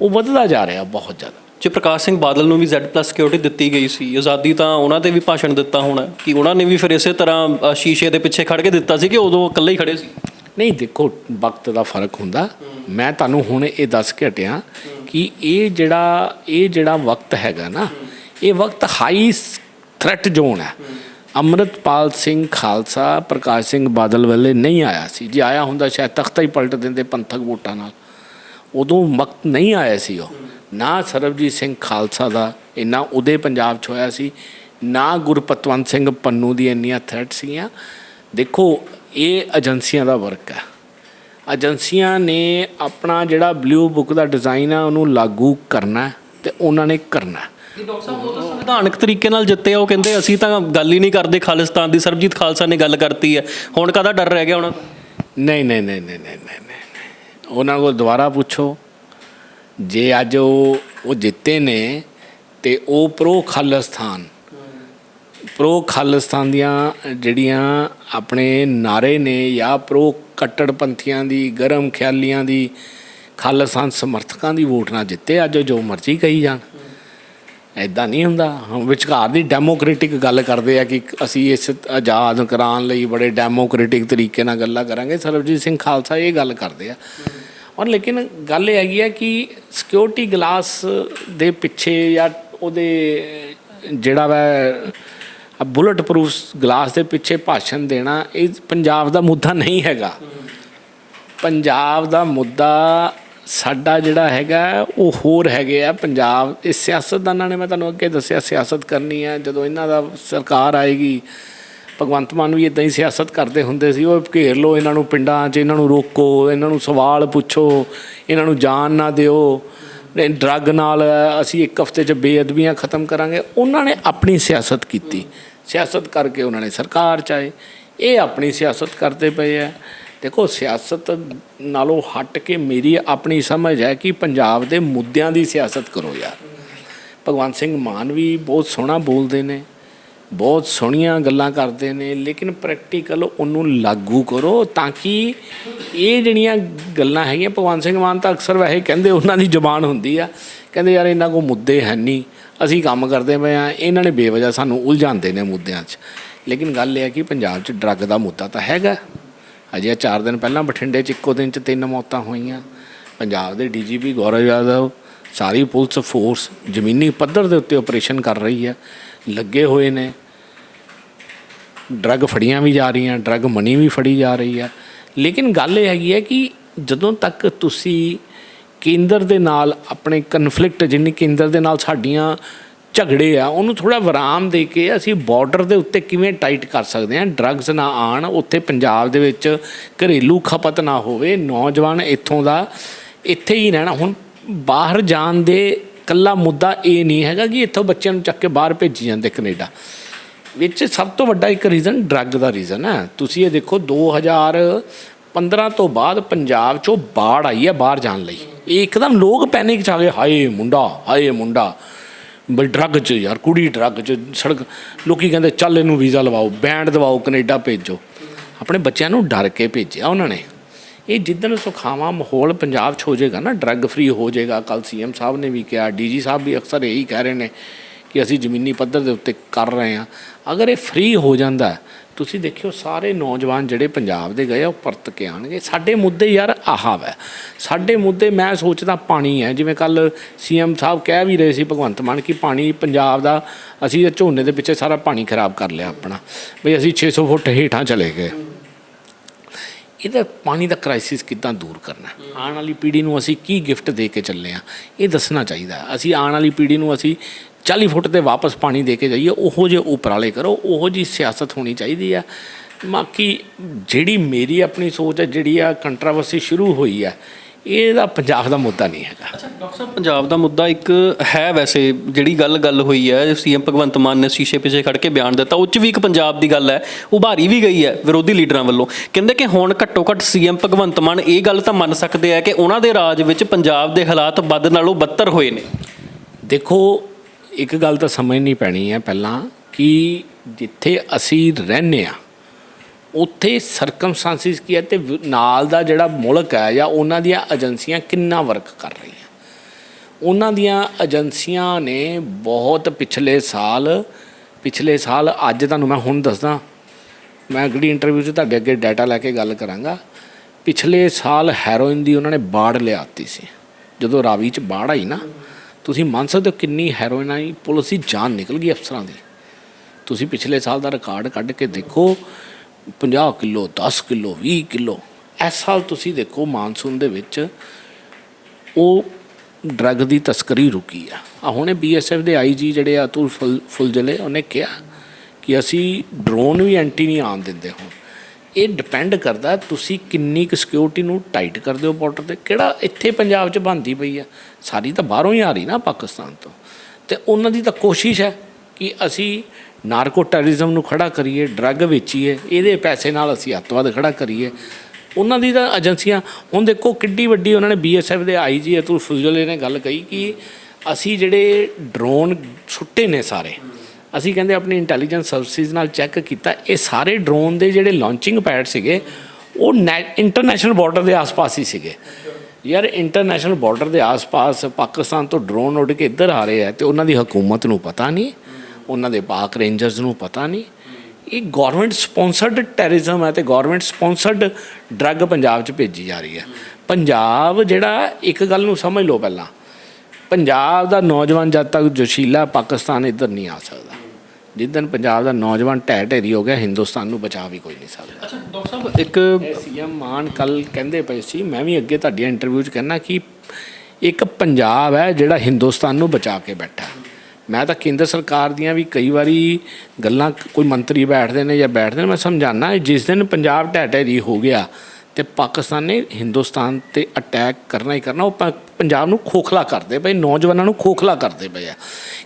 ਉਹ ਵੱਧਦਾ ਜਾ ਰਿਹਾ ਬਹੁਤ ਜ਼ਿਆਦਾ। ਜੇ ਪ੍ਰਕਾਸ਼ ਸਿੰਘ ਬਾਦਲ ਨੂੰ ਵੀ Z+ ਸਿਕਿਉਰਿਟੀ ਦਿੱਤੀ ਗਈ ਸੀ ਆਜ਼ਾਦੀ ਤਾਂ ਉਹਨਾਂ ਤੇ ਵੀ ਭਾਸ਼ਣ ਦਿੱਤਾ ਹੋਣਾ ਕਿ ਉਹਨਾਂ ਨੇ ਵੀ ਫਿਰ ਇਸੇ ਤਰ੍ਹਾਂ ਸ਼ੀਸ਼ੇ ਦੇ ਪਿੱਛੇ ਖੜ ਕੇ ਦਿੱਤਾ ਸੀ ਕਿ ਉਦੋਂ ਇਕੱਲੇ ਹੀ ਖੜੇ ਸੀ। ਨਹੀਂ ਦੇਖੋ ਵਕਤ ਦਾ ਫ਼ਰਕ ਹੁੰਦਾ। ਮੈਂ ਤੁਹਾਨੂੰ ਹੁਣ ਇਹ ਦੱਸ ਕੇ ਹਟਿਆ ਕਿ ਇਹ ਜਿਹੜਾ ਇਹ ਜਿਹੜਾ ਵਕਤ ਹੈਗਾ ਨਾ ਇਹ ਵਕਤ ਹਾਈ ਥ੍ਰੈਟ ਜ਼ੋਨ ਹੈ। ਅੰਮ੍ਰਿਤਪਾਲ ਸਿੰਘ ਖਾਲਸਾ, ਪ੍ਰਕਾਸ਼ ਸਿੰਘ ਬਾਦਲ ਵੇਲੇ ਨਹੀਂ ਆਇਆ ਸੀ। ਜੇ ਆਇਆ ਹੁੰਦਾ, ਸ਼ਾਇਦ ਤਖਤਾ ਹੀ ਪਲਟ ਦਿੰਦੇ ਪੰਥਕ ਵੋਟਾਂ ਨਾਲ। ਉਦੋਂ ਵਕਤ ਨਹੀਂ ਆਇਆ ਸੀ ਉਹ। ਨਾ ਸਰਬਜੀਤ ਸਿੰਘ ਖਾਲਸਾ ਦਾ ਇੰਨਾ ਉਦੇ ਪੰਜਾਬ 'ਚ ਹੋਇਆ ਸੀ, ਨਾ ਗੁਰਪਤਵੰਤ ਸਿੰਘ ਪੰਨੂ ਦੀ ਇੰਨੀਆਂ ਥ੍ਰੈਟ ਸੀਗੀਆਂ। ਦੇਖੋ, ਇਹ ਏਜੰਸੀਆਂ ਦਾ ਵਰਕ ਹੈ। ਏਜੰਸੀਆਂ ਨੇ ਆਪਣਾ ਜਿਹੜਾ ਬਲੂ ਬੁੱਕ ਦਾ ਡਿਜ਼ਾਈਨ ਆ, ਉਹਨੂੰ ਲਾਗੂ ਕਰਨਾ ਹੈ ਤੇ ਉਹਨਾਂ ਨੇ ਕਰਨਾ ਡਾਕਟਰ ਸਾਹਿਬ, ਉਹ ਤਾਂ ਸੰਵਿਧਾਨਕ ਤਰੀਕੇ ਨਾਲ ਜਿੱਤੇ ਆ, ਉਹ ਕਹਿੰਦੇ ਅਸੀਂ ਤਾਂ ਗੱਲ ਹੀ ਨਹੀਂ ਕਰਦੇ ਖਾਲਿਸਤਾਨ ਦੀ, ਸਰਬਜੀਤ ਖਾਲਸਾ ਨੇ ਗੱਲ ਕਰਤੀ ਹੈ। ਹੁਣ ਕਾਹਦਾ ਡਰ ਰਹਿ ਗਿਆ ਉਹਨਾਂ ਨਹੀਂ ਨਹੀਂ ਨਹੀਂ ਨਹੀਂ ਨਹੀਂ ਨਹੀਂ। ਉਹਨਾਂ ਕੋਲ ਦੁਬਾਰਾ ਪੁੱਛੋ। ਜੇ ਅੱਜ ਉਹ ਉਹ ਜਿੱਤੇ ਨੇ ਤੇ ਉਹ ਪ੍ਰੋ ਖਾਲਿਸਤਾਨ ਪ੍ਰੋ ਖਾਲਿਸਤਾਨ ਦੀਆਂ ਜਿਹੜੀਆਂ ਆਪਣੇ ਨਾਰੇ ਨੇ ਜਾਂ ਪ੍ਰੋ ਕੱਟੜਪੰਥੀਆਂ ਦੀ, ਗਰਮ ਖਿਆਲੀਆਂ ਦੀ, ਖਾਲਿਸਤਾਨ ਸਮਰਥਕਾਂ ਦੀ ਵੋਟ ਨਾਲ ਜਿੱਤੇ, ਅੱਜ ਉਹ ਜੋ ਮਰਜ਼ੀ ਕਹੀ ਜਾਣ। ਐਦਾਂ ਨਹੀਂ ਹੁੰਦਾ। ਹੁਣ ਵਿਚਕਾਰ ਦੀ ਡੈਮੋਕ੍ਰੈਟਿਕ ਗੱਲ ਕਰਦੇ ਆ ਕਿ ਅਸੀਂ ਇਸ ਆਜ਼ਾਦ ਕਰਾਉਣ ਲਈ ਬੜੇ ਡੈਮੋਕ੍ਰੈਟਿਕ ਤਰੀਕੇ ਨਾਲ ਗੱਲਾਂ ਕਰਾਂਗੇ। ਸਰਬਜੀਤ ਸਿੰਘ ਖਾਲਸਾ ਇਹ ਗੱਲ ਕਰਦੇ ਆ। ਔਰ ਲੇਕਿਨ ਗੱਲ ਇਹ ਹੈਗੀ ਹੈ ਕਿ ਸਿਕਿਉਰਿਟੀ ਗਲਾਸ ਦੇ ਪਿੱਛੇ ਜਾਂ ਉਹਦੇ ਜਿਹੜਾ ਵਾ ਬੁਲਟ ਪ੍ਰੂਫ ਗਲਾਸ ਦੇ ਪਿੱਛੇ ਭਾਸ਼ਣ ਦੇਣਾ, ਇਹ ਪੰਜਾਬ ਦਾ ਮੁੱਦਾ ਨਹੀਂ ਹੈਗਾ। ਪੰਜਾਬ ਦਾ ਮੁੱਦਾ ਸਾਡਾ ਜਿਹੜਾ ਹੈਗਾ, ਉਹ ਹੋਰ ਹੈਗੇ ਆ ਪੰਜਾਬ। ਇਹ ਸਿਆਸਤਦਾਨਾਂ ਨੇ ਮੈਂ ਤੁਹਾਨੂੰ ਅੱਗੇ ਦੱਸਿਆ, ਸਿਆਸਤ ਕਰਨੀ ਹੈ ਜਦੋਂ ਇਹਨਾਂ ਦਾ ਸਰਕਾਰ ਆਏਗੀ, ਭਗਵੰਤ ਮਾਨ ਵੀ ਇਦਾਂ ਹੀ ਸਿਆਸਤ ਕਰਦੇ ਹੁੰਦੇ ਸੀ, ਉਹ ਘੇਰ ਲਓ ਇਹਨਾਂ ਨੂੰ ਪਿੰਡਾਂ 'ਚ, ਇਹਨਾਂ ਨੂੰ ਰੋਕੋ, ਇਹਨਾਂ ਨੂੰ ਸਵਾਲ ਪੁੱਛੋ, ਇਹਨਾਂ ਨੂੰ ਜਾਨ ਨਾ ਦਿਓ। ਡਰੱਗ ਨਾਲ ਅਸੀਂ ਇੱਕ ਹਫ਼ਤੇ 'ਚ ਬੇਅਦਬੀਆਂ ਖਤਮ ਕਰਾਂਗੇ। ਉਹਨਾਂ ਨੇ ਆਪਣੀ ਸਿਆਸਤ ਕੀਤੀ। ਸਿਆਸਤ ਕਰਕੇ ਉਹਨਾਂ ਨੇ ਸਰਕਾਰ 'ਚ ਆਏ ਇਹ ਆਪਣੀ ਸਿਆਸਤ ਕਰਦੇ ਪਏ ਆ। ਦੇਖੋ, ਸਿਆਸਤ ਨਾਲੋਂ ਹਟ ਕੇ ਮੇਰੀ ਆਪਣੀ ਸਮਝ ਹੈ ਕਿ ਪੰਜਾਬ ਦੇ ਮੁੱਦਿਆਂ ਦੀ ਸਿਆਸਤ ਕਰੋ ਯਾਰ। ਭਗਵੰਤ ਸਿੰਘ ਮਾਨ ਵੀ ਬਹੁਤ ਸੋਹਣਾ ਬੋਲਦੇ ਨੇ, ਬਹੁਤ ਸੋਹਣੀਆਂ ਗੱਲਾਂ ਕਰਦੇ ਨੇ, ਲੇਕਿਨ ਪ੍ਰੈਕਟੀਕਲ ਉਹਨੂੰ ਲਾਗੂ ਕਰੋ ਤਾਂ ਕਿ ਇਹ ਜਿਹੜੀਆਂ ਗੱਲਾਂ ਹੈਗੀਆਂ, ਭਗਵੰਤ ਸਿੰਘ ਮਾਨ ਤਾਂ ਅਕਸਰ ਵੈਸੇ ਕਹਿੰਦੇ ਉਹਨਾਂ ਦੀ ਜ਼ੁਬਾਨ ਹੁੰਦੀ ਆ, ਕਹਿੰਦੇ ਯਾਰ ਇਹਨਾਂ ਕੋ ਮੁੱਦੇ ਹੈ ਨਹੀਂ, ਅਸੀਂ ਕੰਮ ਕਰਦੇ ਪਏ ਆ ਇਹਨਾਂ ਨੇ ਬੇਵਜ੍ਹਾ ਸਾਨੂੰ ਉਲਝਾਉਂਦੇ ਨੇ ਮੁੱਦਿਆਂ 'ਚ। ਲੇਕਿਨ ਗੱਲ ਇਹ ਹੈ ਕਿ ਪੰਜਾਬ 'ਚ ਡਰੱਗ ਦਾ ਮੁੱਦਾ ਤਾਂ ਹੈਗਾ। ਅਜੇ 4 ਦਿਨ ਪਹਿਲਾਂ ਬਠਿੰਡੇ 'ਚ ਇੱਕੋ ਦਿਨ 'ਚ ਤਿੰਨ ਮੌਤਾਂ ਹੋਈਆਂ। ਪੰਜਾਬ ਦੇ ਡੀਜੀਪੀ ਗੌਰਵ ਯਾਦਵ, ਸਾਰੀ ਪੁਲਿਸ ਫੋਰਸ ਜ਼ਮੀਨੀ ਪੱਧਰ ਦੇ ਉੱਤੇ ਆਪਰੇਸ਼ਨ ਕਰ ਰਹੀ ਹੈ। ਲੱਗੇ ਹੋਏ ਨੇ। ਡਰੱਗ ਫੜੀਆਂ ਵੀ ਜਾ ਰਹੀਆਂ ਡਰੱਗ ਮਨੀ ਵੀ ਫੜੀ ਜਾ ਰਹੀ ਹੈ। ਲੇਕਿਨ ਗੱਲ ਇਹ ਹੈਗੀ ਹੈ ਕਿ ਜਦੋਂ ਤੱਕ ਤੁਸੀਂ ਕੇਂਦਰ ਦੇ ਨਾਲ, ਆਪਣੇ ਕਨਫਲਿਕਟ ਜਿੰਨੀ ਕੇਂਦਰ ਦੇ ਨਾਲ ਸਾਡੀਆਂ ਝਗੜੇ ਆ, ਉਹਨੂੰ ਥੋੜਾ ਵਿਰਾਮ ਦੇ ਕੇ ਅਸੀਂ ਬਾਰਡਰ ਦੇ ਉੱਤੇ ਕਿਵੇਂ ਟਾਈਟ ਕਰ ਸਕਦੇ ਹਾਂ ਡਰੱਗਸ ਨਾ ਆਣ ਉੱਥੇ ਪੰਜਾਬ ਦੇ ਵਿੱਚ ਘਰੇਲੂ ਖਪਤ ਨਾ ਹੋਵੇ, ਨੌਜਵਾਨ ਇੱਥੋਂ ਦਾ ਇੱਥੇ ਹੀ ਰਹਿਣਾ। ਹੁਣ ਬਾਹਰ ਜਾਣ ਦੇ ਕੱਲਾ ਮੁੱਦਾ ਇਹ ਨਹੀਂ ਹੈਗਾ ਕਿ ਇੱਥੋਂ ਬੱਚਿਆਂ ਨੂੰ ਚੱਕ ਕੇ ਬਾਹਰ ਭੇਜੀ ਜਾਂਦੇ ਕੈਨੇਡਾ। ਵਿੱਚ ਸਭ ਤੋਂ ਵੱਡਾ ਇੱਕ ਰੀਜ਼ਨ ਡਰੱਗ ਦਾ ਰੀਜ਼ਨ ਹੈ। ਤੁਸੀਂ ਇਹ ਦੇਖੋ 2015 ਤੋਂ ਬਾਅਦ ਪੰਜਾਬ 'ਚੋਂ ਬਾੜ ਆਈ ਹੈ ਬਾਹਰ ਜਾਣ ਲਈ। ਇਹ ਇੱਕਦਮ ਲੋਕ ਪੈਨਿਕ 'ਚ ਆ ਗਏ, ਹਾਏ ਮੁੰਡਾ ਹਾਏ ਮੁੰਡਾ। ਬਈ ਡਰੱਗ 'ਚ ਯਾਰ, ਕੁੜੀ ਡਰੱਗ 'ਚ, ਸੜਕ, ਲੋਕੀ ਕਹਿੰਦੇ ਚੱਲ ਇਹਨੂੰ ਵੀਜ਼ਾ ਲਵਾਓ, ਬੈਂਡ ਦਵਾਓ, ਕੈਨੇਡਾ ਭੇਜੋ। ਆਪਣੇ ਬੱਚਿਆਂ ਨੂੰ ਡਰ ਕੇ ਭੇਜਿਆ ਉਹਨਾਂ ਨੇ। ਇਹ ਜਿੱਦਣ ਸੁਖਾਵਾਂ ਮਾਹੌਲ ਪੰਜਾਬ 'ਚ ਹੋ ਜਾਏਗਾ ਨਾ, ਡਰੱਗ ਫ੍ਰੀ ਹੋ ਜਾਏਗਾ ਕੱਲ ਸੀਐਮ ਸਾਹਿਬ ਨੇ ਵੀ ਕਿਹਾ ਡੀਜੀ ਸਾਹਿਬ ਵੀ ਅਕਸਰ ਇਹੀ ਕਹਿ ਰਹੇ ਨੇ ਕਿ ਅਸੀਂ ਜ਼ਮੀਨੀ ਪੱਧਰ ਦੇ ਉੱਤੇ ਕਰ ਰਹੇ ਹਾਂ। ਅਗਰ ਇਹ ਫ੍ਰੀ ਹੋ ਜਾਂਦਾ ਤੁਸੀਂ ਦੇਖਿਓ ਸਾਰੇ ਨੌਜਵਾਨ ਜਿਹੜੇ ਪੰਜਾਬ ਦੇ ਗਏ ਆ, ਉਹ ਪਰਤ ਕੇ ਆਣਗੇ ਸਾਡੇ ਮੁੱਦੇ ਯਾਰ ਆਹ ਵੈ। ਸਾਡੇ ਮੁੱਦੇ ਮੈਂ ਸੋਚਦਾ ਪਾਣੀ ਹੈ। ਜਿਵੇਂ ਕੱਲ ਸੀਐਮ ਸਾਹਿਬ ਕਹਿ ਵੀ ਰਹੇ ਸੀ ਭਗਵੰਤ ਮਾਨ ਕਿ ਪਾਣੀ ਪੰਜਾਬ ਦਾ ਅਸੀਂ ਇਹ ਝੋਨੇ ਦੇ ਪਿੱਛੇ ਸਾਰਾ ਪਾਣੀ ਖਰਾਬ ਕਰ ਲਿਆ ਆਪਣਾ। ਵੀ ਅਸੀਂ 600 ਫੁੱਟ ਹੇਠਾਂ ਚਲੇ ਗਏ। ਇਹਦਾ ਪਾਣੀ ਦਾ ਕ੍ਰਾਈਸਿਸ ਕਿੱਦਾਂ ਦੂਰ ਕਰਨਾ? ਆਉਣ ਵਾਲੀ ਪੀੜ੍ਹੀ ਨੂੰ ਅਸੀਂ ਕੀ ਗਿਫਟ ਦੇ ਕੇ ਚੱਲੇ ਆ ਇਹ ਦੱਸਣਾ ਚਾਹੀਦਾ ਅਸੀਂ ਆਉਣ ਵਾਲੀ ਪੀੜ੍ਹੀ ਨੂੰ ਅਸੀਂ 40 ਫੁੱਟ ਤੇ ਵਾਪਸ ਪਾਣੀ ਦੇ ਕੇ ਜਾਈਏ ਉਹੋ ਜਿਹੇ ਉਪਰਾਲੇ ਕਰੋ ਉਹੋ ਜੀ ਸਿਆਸਤ ਹੋਣੀ ਚਾਹੀਦੀ ਆ। ਬਾਕੀ ਜਿਹੜੀ ਮੇਰੀ ਆਪਣੀ ਸੋਚ ਹੈ ਜਿਹੜੀ ਆ ਕੰਟਰੋਵਰਸੀ ਸ਼ੁਰੂ ਹੋਈ ਆ ਇਹਦਾ ਪੰਜਾਬ ਦਾ ਮੁੱਦਾ ਨਹੀਂ ਹੈਗਾ। ਅੱਛਾ ਡਾਕਟਰ ਸਾਹਿਬ ਪੰਜਾਬ ਦਾ ਮੁੱਦਾ ਇੱਕ ਹੈ ਵੈਸੇ ਜਿਹੜੀ ਗੱਲ ਗੱਲ ਹੋਈ ਹੈ ਸੀਐਮ ਭਗਵੰਤ ਮਾਨ ਨੇ ਸ਼ੀਸ਼ੇ ਪਿੱਛੇ ਖੜ ਕੇ ਬਿਆਨ ਦਿੱਤਾ ਉਹ 'ਚ ਵੀ ਇੱਕ ਪੰਜਾਬ ਦੀ ਗੱਲ ਹੈ ਉਭਾਰੀ ਵੀ ਗਈ ਹੈ ਵਿਰੋਧੀ ਲੀਡਰਾਂ ਵੱਲੋਂ। ਕਹਿੰਦੇ ਕਿ ਹੁਣ ਘੱਟੋ ਘੱਟ ਸੀਐਮ ਭਗਵੰਤ ਮਾਨ ਇਹ ਗੱਲ ਤਾਂ ਮੰਨ ਸਕਦੇ ਆ ਕਿ ਉਹਨਾਂ ਦੇ ਰਾਜ ਵਿੱਚ ਪੰਜਾਬ ਦੇ ਹਾਲਾਤ ਵੱਧ ਨਾਲੋਂ ਬੱਤਰ ਹੋਏ ਨੇ। ਦੇਖੋ ਇੱਕ ਗੱਲ ਤਾਂ ਸਮਝਣੀ ਪੈਣੀ ਹੈ ਪਹਿਲਾਂ ਕਿ ਜਿੱਥੇ ਅਸੀਂ ਰਹਿੰਦੇ ਆ ਉੱਥੇ ਸਰਕਮਸਟੈਂਸਿਸ ਕੀ ਹੈ ਤੇ ਨਾਲ ਦਾ ਜਿਹੜਾ ਮੁਲਕ ਹੈ ਜਾਂ ਉਹਨਾਂ ਦੀਆਂ ਏਜੰਸੀਆਂ ਕਿੰਨਾ ਵਰਕ ਕਰ ਰਹੀਆਂ। ਉਹਨਾਂ ਦੀਆਂ ਏਜੰਸੀਆਂ ਨੇ ਬਹੁਤ ਪਿਛਲੇ ਸਾਲ ਪਿਛਲੇ ਸਾਲ, ਅੱਜ ਤੁਹਾਨੂੰ ਮੈਂ ਹੁਣ ਦੱਸਦਾ, ਮੈਂ ਅਗਲੀ ਇੰਟਰਵਿਊ 'ਚ ਤੁਹਾਡੇ ਅੱਗੇ ਡਾਟਾ ਲੈ ਕੇ ਗੱਲ ਕਰਾਂਗਾ। ਪਿਛਲੇ ਸਾਲ ਹੈਰੋਇਨ ਦੀ ਉਹਨਾਂ ਨੇ ਬਾੜ ਲਿਆਤੀ ਸੀ। ਜਦੋਂ ਰਾਵੀ 'ਚ ਬਾੜ ਆਈ ਨਾ ਤੁਸੀਂ ਮੰਨ ਸਕਦੇ ਹੋ ਕਿੰਨੀ ਹੈਰੋਇਨਾਈ ਪੁਲਿਸ ਦੀ ਜਾਨ ਨਿਕਲ ਗਈ ਅਫਸਰਾਂ ਦੀ। ਤੁਸੀਂ ਪਿਛਲੇ ਸਾਲ ਦਾ ਰਿਕਾਰਡ ਕੱਢ ਕੇ ਦੇਖੋ 50 ਕਿਲੋ 10 ਕਿਲੋ 20 ਕਿਲੋ, ਇਸ ਸਾਲ ਤੁਸੀਂ ਦੇਖੋ ਮਾਨਸੂਨ ਦੇ ਵਿੱਚ ਉਹ ਡਰੱਗ ਦੀ ਤਸਕਰੀ ਰੁਕੀ ਆ। ਆ ਹੁਣੇ ਬੀਐਸਐਫ ਦੇ ਆਈਜੀ ਜਿਹੜੇ ਆ ਅਤੁਲ ਫੁੱਲ, ਫੁੱਲਜਲੇ, ਉਹਨੇ ਕਿਹਾ ਕਿ ਅਸੀਂ ਡਰੋਨ ਵੀ ਐਂਟੀ ਨਹੀਂ ਆਣ ਦਿੰਦੇ ਹੁਣ। ਇਹ ਡਿਪੈਂਡ ਕਰਦਾ ਤੁਸੀਂ ਕਿੰਨੀ ਕੁ ਸਿਕਿਉਰਿਟੀ ਨੂੰ ਟਾਈਟ ਕਰਦੇ ਹੋ ਬਾਰਡਰ ਤੇ। ਕਿਹੜਾ ਇੱਥੇ ਪੰਜਾਬ 'ਚ ਬੰਦੀ ਪਈ ਆ। ਸਾਰੀ ਤਾਂ ਬਾਹਰੋਂ ਹੀ ਆ ਰਹੀ ਨਾ ਪਾਕਿਸਤਾਨ ਤੋਂ। ਤੇ ਉਹਨਾਂ ਦੀ ਤਾਂ ਕੋਸ਼ਿਸ਼ ਹੈ ਕਿ ਅਸੀਂ ਨਾਰਕੋ ਟੈਰਰਿਜ਼ਮ ਨੂੰ ਖੜਾ ਕਰੀਏ ਡਰੱਗ ਵੇਚੀਏ, ਇਹਦੇ ਪੈਸੇ ਨਾਲ ਅਸੀਂ ਅੱਤਵਾਦ ਖੜਾ ਕਰੀਏ। ਉਹਨਾਂ ਦੀ ਤਾਂ ਏਜੰਸੀਆਂ ਹੁਣ ਦੇਖੋ ਕਿੱਡੀ ਵੱਡੀ ਉਹਨਾਂ ਨੇ ਬੀਐਸਐਫ ਦੇ ਆਈਜੀ ਅਤੁਲ ਫੁਲਜਲੇ ਨੇ ਗੱਲ ਕਹੀ ਕਿ ਅਸੀਂ ਜਿਹੜੇ ਡਰੋਨ ਸੁੱਟੇ ਨੇ ਸਾਰੇ ਅਸੀਂ ਕਹਿੰਦੇ ਆਪਣੀ ਇੰਟੈਲੀਜੈਂਸ ਸਰਵਿਸਿਜ਼ ਨਾਲ ਚੈੱਕ ਕੀਤਾ, ਇਹ ਸਾਰੇ ਡਰੋਨ ਦੇ ਜਿਹੜੇ ਲਾਂਚਿੰਗ ਪੈਡ ਸੀਗੇ, ਉਹ ਇੰਟਰਨੈਸ਼ਨਲ ਬਾਰਡਰ ਦੇ ਆਸ-ਪਾਸ ਹੀ ਸੀਗੇ। ਯਾਰ ਇੰਟਰਨੈਸ਼ਨਲ ਬਾਰਡਰ ਦੇ ਆਸ-ਪਾਸ ਪਾਕਿਸਤਾਨ ਤੋਂ ਡਰੋਨ ਉੱਡ ਕੇ ਇੱਧਰ ਆ ਰਹੇ ਆ ਤੇ ਉਹਨਾਂ ਦੀ ਹਕੂਮਤ ਨੂੰ ਪਤਾ ਨਹੀਂ, ਉਹਨਾਂ ਦੇ ਪਾਕ ਰੇਂਜਰਸ ਨੂੰ ਪਤਾ ਨਹੀਂ। ਇਹ ਗਵਰਨਮੈਂਟ ਸਪਾਂਸਰਡ ਟੈਰਰਿਜ਼ਮ ਹੈ ਤੇ ਗਵਰਨਮੈਂਟ ਸਪਾਂਸਰਡ ਡਰੱਗ ਪੰਜਾਬ 'ਚ ਭੇਜੀ ਜਾ ਰਹੀ ਹੈ। ਪੰਜਾਬ ਜਿਹੜਾ, ਇੱਕ ਗੱਲ ਨੂੰ ਸਮਝ ਲਓ ਪਹਿਲਾਂ। ਪੰਜਾਬ ਦਾ ਨੌਜਵਾਨ ਜਦ ਤੱਕ ਜੋਸ਼ੀਲਾ ਪਾਕਿਸਤਾਨ ਇੱਧਰ ਨਹੀਂ ਆ ਸਕਦਾ। ਜਿੱਦਨ ਪੰਜਾਬ ਦਾ ਨੌਜਵਾਨ ਢਹਿ ਢੇਰੀ ਹੋ ਗਿਆ ਹਿੰਦੁਸਤਾਨ ਨੂੰ ਬਚਾ ਵੀ ਕੋਈ ਨਹੀਂ ਸਕਦਾ। ਅੱਛਾ ਡਾਕਟਰ ਸਾਹਿਬ ਇੱਕ ਸੀਐਮ ਮਾਨ ਕੱਲ ਕਹਿੰਦੇ ਪਏ ਸੀ ਮੈਂ ਵੀ ਅੱਗੇ ਤੁਹਾਡੀਆਂ ਇੰਟਰਵਿਊ 'ਚ ਕਹਿੰਦਾ ਕਿ ਇੱਕ ਪੰਜਾਬ ਹੈ ਜਿਹੜਾ ਹਿੰਦੁਸਤਾਨ ਨੂੰ ਬਚਾ ਕੇ ਬੈਠਾ ਮੈਂ ਤਾਂ ਕੇਂਦਰ ਸਰਕਾਰ ਦੀਆਂ ਵੀ ਕਈ ਵਾਰੀ ਗੱਲਾਂ ਕੋਈ ਮੰਤਰੀ ਬੈਠਦੇ ਨੇ ਜਾਂ ਬੈਠਦੇ ਨੇ ਮੈਂ ਸਮਝਾਣਾ ਜਿਸ ਦਿਨ ਪੰਜਾਬ ਢਹਿ ਢੇਰੀ ਹੋ ਗਿਆ ਤੇ ਪਾਕਿਸਤਾਨ ਨੇ ਹਿੰਦੁਸਤਾਨ ਤੇ ਅਟੈਕ ਕਰਨਾ ਹੀ ਕਰਨਾ, ਉਹ ਪੰਜਾਬ ਨੂੰ ਖੋਖਲਾ ਕਰਦੇ ਪਏ, ਨੌਜਵਾਨਾਂ ਨੂੰ ਖੋਖਲਾ ਕਰਦੇ ਪਏ ਆ।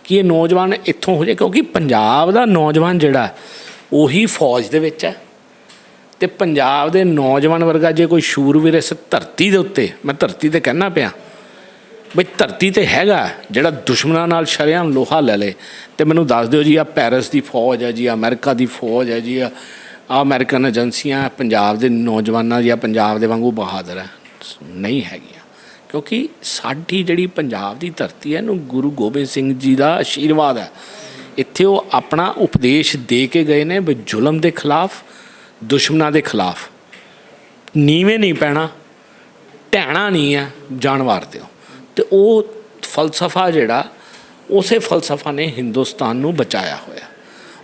ਕਿ ਇਹ ਨੌਜਵਾਨ ਇੱਥੋਂ ਹੋ ਜਾਏ, ਕਿਉਂਕਿ ਪੰਜਾਬ ਦਾ ਨੌਜਵਾਨ ਜਿਹੜਾ ਉਹੀ ਫੌਜ ਦੇ ਵਿੱਚ ਹੈ। ਤੇ ਪੰਜਾਬ ਦੇ ਨੌਜਵਾਨ ਵਰਗਾ ਜੇ ਕੋਈ ਸ਼ੂਰਵੀਰ ਇਸ ਧਰਤੀ ਦੇ ਉੱਤੇ, ਮੈਂ ਧਰਤੀ ਤੇ ਕਹਿਣਾ ਪਿਆ, ਬਈ ਧਰਤੀ ਤੇ ਹੈਗਾ ਜਿਹੜਾ ਦੁਸ਼ਮਣਾਂ ਨਾਲ ਸ਼ਰੇਆਮ ਲੋਹਾ ਲੈ ਲੇ, ਤੇ ਮੈਨੂੰ ਦੱਸ ਦਿਓ ਜੀ ਆ ਪੈਰਿਸ ਦੀ ਫੌਜ ਹੈ ਜੀ ਅਮਰੀਕਾ ਦੀ ਫੌਜ ਹੈ ਜੀ ਆ ਅਮਰੀਕਨ ਏਜੰਸੀਆਂ ਪੰਜਾਬ ਦੇ ਨੌਜਵਾਨਾਂ ਜਾਂ ਪੰਜਾਬ ਦੇ ਵਾਂਗੂ ਬਹਾਦਰ ਹੈ। ਨਹੀਂ ਹੈਗੀਆਂ। ਕਿਉਂਕਿ ਸਾਡੀ ਜਿਹੜੀ ਪੰਜਾਬ ਦੀ ਧਰਤੀ ਹੈ ਨੂੰ ਗੁਰੂ ਗੋਬਿੰਦ ਸਿੰਘ ਜੀ ਦਾ ਆਸ਼ੀਰਵਾਦ ਹੈ। ਇੱਥੇ ਉਹ ਆਪਣਾ ਉਪਦੇਸ਼ ਦੇ ਕੇ ਗਏ ਨੇ ਵੀ ਜ਼ੁਲਮ ਦੇ ਖਿਲਾਫ, ਦੁਸ਼ਮਣਾਂ ਦੇ ਖਿਲਾਫ। ਨੀਵੇਂ ਨਹੀਂ ਪੈਣਾ, ਢਹਿਣਾ ਨਹੀਂ ਹੈ ਜਾਨ ਵਾਰ ਦਿਓ। ਤੇ ਉਹ ਫਲਸਫਾ ਜਿਹੜਾ, ਉਸੇ ਫਲਸਫਾ ਨੇ ਹਿੰਦੁਸਤਾਨ ਨੂੰ ਬਚਾਇਆ ਹੋਇਆ।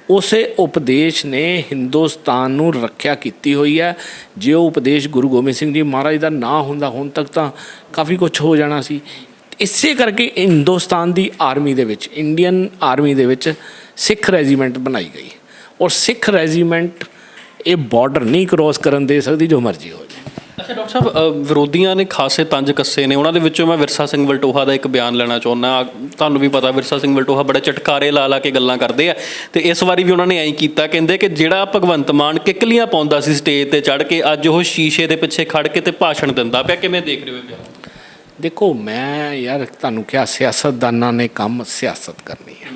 ਉਸੇ ਉਪਦੇਸ਼ ਨੇ ਹਿੰਦੁਸਤਾਨ ਨੂੰ ਰੱਖਿਆ ਕੀਤੀ ਹੋਈ ਹੈ। ਜੇ ਉਹ ਉਪਦੇਸ਼ ਗੁਰੂ ਗੋਬਿੰਦ ਸਿੰਘ ਜੀ ਮਹਾਰਾਜ ਦਾ ਨਾ ਹੁੰਦਾ ਹੁਣ ਤੱਕ ਤਾਂ ਕਾਫੀ ਕੁਝ ਹੋ ਜਾਣਾ ਸੀ। ਇਸੇ ਕਰਕੇ ਹਿੰਦੁਸਤਾਨ ਦੀ ਆਰਮੀ ਦੇ ਵਿੱਚ, ਇੰਡੀਅਨ ਆਰਮੀ ਦੇ ਵਿੱਚ ਸਿੱਖ ਰੈਜੀਮੈਂਟ ਬਣਾਈ ਗਈ। ਔਰ ਸਿੱਖ ਰੈਜੀਮੈਂਟ ਇਹ ਬਾਰਡਰ ਨਹੀਂ ਕ੍ਰੋਸ ਕਰਨ ਦੇ ਸਕਦੀ ਜੋ ਮਰਜ਼ੀ ਹੋਵੇ ਅੱਛਾ, ਡਾਕਟਰ ਸਾਹਿਬ ਵਿਰੋਧੀਆਂ ਨੇ ਖਾਸੇ ਤੰਜ ਕੱਸੇ ਨੇ। ਉਹਨਾਂ ਦੇ ਵਿੱਚੋਂ ਮੈਂ ਵਿਰਸਾ ਸਿੰਘ ਵਲਟੋਹਾ ਦਾ ਇੱਕ ਬਿਆਨ ਲੈਣਾ ਚਾਹੁੰਦਾ ਤੁਹਾਨੂੰ ਵੀ ਪਤਾ, ਵਿਰਸਾ ਸਿੰਘ ਵਲਟੋਹਾ ਬੜੇ ਚਟਕਾਰੇ ਲਾ ਲਾ ਕੇ ਗੱਲਾਂ ਕਰਦੇ ਆ। ਤੇ ਇਸ ਵਾਰੀ ਵੀ ਉਹਨਾਂ ਨੇ ਐਂ ਕੀਤਾ, ਕਹਿੰਦੇ ਕਿ ਜਿਹੜਾ ਭਗਵੰਤ ਮਾਨ ਕਿੱਕਲੀਆਂ ਪਾਉਂਦਾ ਸੀ ਸਟੇਜ ਤੇ ਚੜ ਕੇ, ਅੱਜ ਉਹ ਸ਼ੀਸ਼ੇ ਦੇ ਪਿੱਛੇ ਖੜ ਕੇ ਤੇ ਭਾਸ਼ਣ ਦਿੰਦਾ ਪਿਆ। ਕਿਵੇਂ ਦੇਖ ਰਹੇ ਹੋ ਇਹ ਦੇਖੋ, ਮੈਂ ਯਾਰ ਤੁਹਾਨੂੰ ਕਿਹਾ, ਸਿਆਸਤਦਾਨਾਂ ਨੇ ਕੰਮ ਸਿਆਸਤ ਕਰਨੀ ਹੈ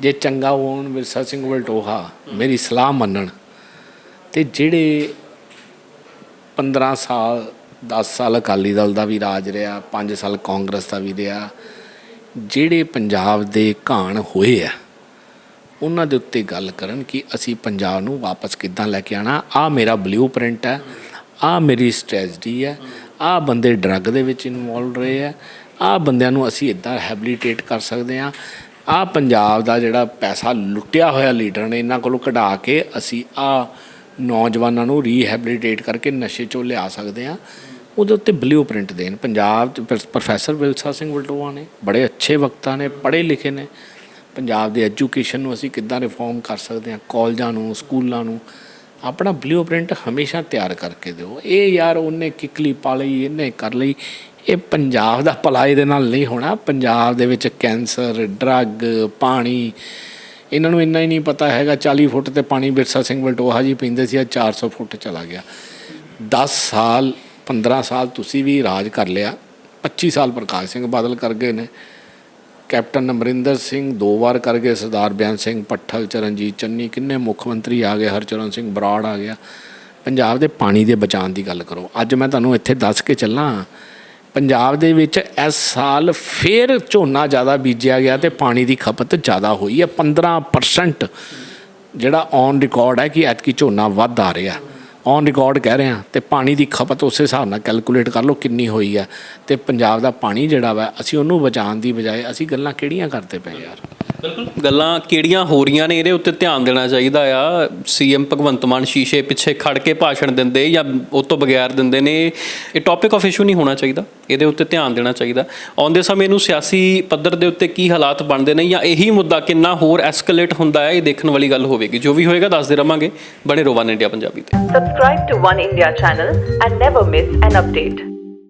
ਜੇ ਚੰਗਾ ਹੋਣ ਵਿਰਸਾ ਸਿੰਘ ਵਲਟੋਹਾ, ਮੇਰੀ ਸਲਾਹ ਮੰਨਣ। ਤੇ ਜਿਹੜੇ 15 ਸਾਲ 10 ਸਾਲ ਅਕਾਲੀ ਦਲ ਦਾ ਵੀ ਰਾਜ ਰਿਹਾ 5 ਸਾਲ ਕਾਂਗਰਸ ਦਾ ਵੀ ਰਿਹਾ। ਜਿਹੜੇ ਪੰਜਾਬ ਦੇ ਘਾਣ ਹੋਏ ਆ, ਉਹਨਾਂ ਦੇ ਉੱਤੇ ਗੱਲ ਕਰਨ ਕਿ ਅਸੀਂ ਪੰਜਾਬ ਨੂੰ ਵਾਪਸ ਕਿੱਦਾਂ ਲੈ ਕੇ ਆਣਾ ਆ ਮੇਰਾ ਬਲੂਪ੍ਰਿੰਟ ਹੈ ਆ ਮੇਰੀ ਸਟ੍ਰੈਟਜੀ ਹੈ ਆ ਬੰਦੇ ਡਰੱਗ ਦੇ ਵਿੱਚ ਇਨਵੋਲਵ ਰਹੇ ਆ ਆ ਬੰਦਿਆਂ ਨੂੰ ਅਸੀਂ ਇਦਾਂ ਹੈਬਿਲਿਟੇਟ ਕਰ ਸਕਦੇ ਆ ਆ ਪੰਜਾਬ ਦਾ ਜਿਹੜਾ ਪੈਸਾ ਲੁੱਟਿਆ ਹੋਇਆ ਲੀਡਰ ਨੇ, ਇਹਨਾਂ ਕੋਲੋਂ ਕਢਾ ਕੇ ਅਸੀਂ ਆ ਨੌਜਵਾਨਾਂ ਨੂੰ ਰੀਹੈਬਿਲਿਟੇਟ ਕਰਕੇ ਨਸ਼ੇ ਚੋਂ ਲਿਆ ਸਕਦੇ ਆ ਉਹਦੇ ਉੱਤੇ ਬਲੂਪ੍ਰਿੰਟ ਦੇਣ। ਪੰਜਾਬ 'ਚ ਪ੍ਰੋਫੈਸਰ ਵਿਲਸਾ ਸਿੰਘ ਵਲਟੋਆ ਨੇ ਬੜੇ ਅੱਛੇ ਵਕਤਾਂ ਨੇ, ਪੜ੍ਹੇ ਲਿਖੇ ਨੇ। ਪੰਜਾਬ ਦੇ ਐਜੂਕੇਸ਼ਨ ਨੂੰ ਅਸੀਂ ਕਿੱਦਾਂ ਰਿਫਾਰਮ ਕਰ ਸਕਦੇ ਹਾਂ? ਕਾਲਜਾਂ ਨੂੰ ਸਕੂਲਾਂ ਨੂੰ। ਆਪਣਾ ਬਲੂਪ੍ਰਿੰਟ ਹਮੇਸ਼ਾ ਤਿਆਰ ਕਰਕੇ ਦਿਓ। ਇਹ ਯਾਰ ਉਹਨੇ ਕਿਕਲੀ ਪਾ ਲਈ, ਇਹਨੇ ਕਰ ਲਈ। ਇਹ ਪੰਜਾਬ ਦਾ ਭਲਾ ਇਹਦੇ ਨਾਲ ਨਹੀਂ ਹੋਣਾ। ਪੰਜਾਬ ਦੇ ਵਿੱਚ ਕੈਂਸਰ ਡਰੱਗ ਪਾਣੀ ਇਹਨਾਂ ਨੂੰ ਇੰਨਾ ਹੀ ਨਹੀਂ ਪਤਾ ਹੈਗਾ 40 ਫੁੱਟ ਤੇ ਪਾਣੀ ਬਿਰਸਾ ਸਿੰਘ ਬਲਟੋਹਾ ਜੀ ਪੀਂਦੇ ਸੀ ਆ 400 ਫੁੱਟ ਚਲਾ ਗਿਆ। 10 ਸਾਲ 15 ਸਾਲ ਤੁਸੀਂ ਵੀ ਰਾਜ ਕਰ ਲਿਆ 25 ਸਾਲ ਪ੍ਰਕਾਸ਼ ਸਿੰਘ ਬਾਦਲ ਕਰ ਗਏ ਨੇ। ਕੈਪਟਨ ਅਮਰਿੰਦਰ ਸਿੰਘ ਦੋ ਵਾਰ ਕਰ ਗਏ, ਸਰਦਾਰ ਬਿਆਨ ਸਿੰਘ ਪੱਠਲ, ਚਰਨਜੀਤ ਚੰਨੀ, ਕਿੰਨੇ ਮੁੱਖ ਮੰਤਰੀ ਆ ਗਏ, ਹਰਚਰਨ ਸਿੰਘ ਬਰਾੜ ਆ ਗਿਆ। ਪੰਜਾਬ ਦੇ ਪਾਣੀ ਦੇ ਬਚਾਉਣ ਦੀ ਗੱਲ ਕਰੋ। ਅੱਜ ਮੈਂ ਤੁਹਾਨੂੰ ਇੱਥੇ ਦੱਸ ਕੇ ਚੱਲਾਂ ਪੰਜਾਬ ਦੇ ਵਿੱਚ ਇਸ ਸਾਲ ਫੇਰ ਝੋਨਾ ਜ਼ਿਆਦਾ ਬੀਜਿਆ ਗਿਆ ਤੇ ਪਾਣੀ ਦੀ ਖਪਤ ਜ਼ਿਆਦਾ ਹੋਈ ਹੈ। 15% ਜਿਹੜਾ ਔਨ ਰਿਕਾਰਡ ਹੈ ਕਿ ਐਤਕੀ ਝੋਨਾ ਵੱਧ ਆ ਰਿਹਾ। ਔਨ ਰਿਕਾਰਡ ਕਹਿ ਰਹੇ ਹਾਂ ਤੇ ਪਾਣੀ ਦੀ ਖਪਤ ਉਸੇ ਹਿਸਾਬ ਨਾਲ ਕੈਲਕੂਲੇਟ ਕਰ ਲਓ ਕਿੰਨੀ ਹੋਈ ਹੈ ਤੇ ਪੰਜਾਬ ਦਾ ਪਾਣੀ ਜਿਹੜਾ ਵਾ, ਅਸੀਂ ਉਹਨੂੰ ਬਚਾਉਣ ਦੀ ਬਜਾਏ ਅਸੀਂ ਗੱਲਾਂ ਕਿਹੜੀਆਂ ਕਰਦੇ ਪਏ ਯਾਰ? ਬਿਲਕੁਲ। ਗੱਲਾਂ ਕਿਹੜੀਆਂ ਹੋ ਰਹੀਆਂ ਨੇ ਇਹਦੇ ਉੱਤੇ ਧਿਆਨ ਦੇਣਾ ਚਾਹੀਦਾ ਆ। ਸੀਐਮ ਭਗਵੰਤ ਮਾਨ ਸ਼ੀਸ਼ੇ ਪਿੱਛੇ ਖੜ ਕੇ ਭਾਸ਼ਣ ਦਿੰਦੇ ਜਾਂ ਉਹ ਤੋਂ ਬਗੈਰ ਦਿੰਦੇ ਨੇ ਇਹ ਟੌਪਿਕ ਆਫ ਇਸ਼ੂ ਨਹੀਂ ਹੋਣਾ ਚਾਹੀਦਾ। ਇਹਦੇ ਉੱਤੇ ਧਿਆਨ ਦੇਣਾ ਚਾਹੀਦਾ। ਆਉਂਦੇ ਸਮੇਂ ਨੂੰ ਸਿਆਸੀ ਪੱਧਰ ਦੇ ਉੱਤੇ ਕੀ ਹਾਲਾਤ ਬਣਦੇ ਨੇ ਜਾਂ ਇਹੀ ਮੁੱਦਾ ਕਿੰਨਾ ਹੋਰ ਐਸਕੇਲੇਟ ਹੁੰਦਾ ਹੈ ਇਹ ਦੇਖਣ ਵਾਲੀ ਗੱਲ ਹੋਵੇਗੀ। ਜੋ ਵੀ ਹੋਏਗਾ ਦੱਸਦੇ ਰਵਾਂਗੇ। ਬਣੇ ਰੋਵਾਨ ਇੰਡੀਆ ਪੰਜਾਬੀ ਤੇ। Subscribe to One India channel and never miss an update.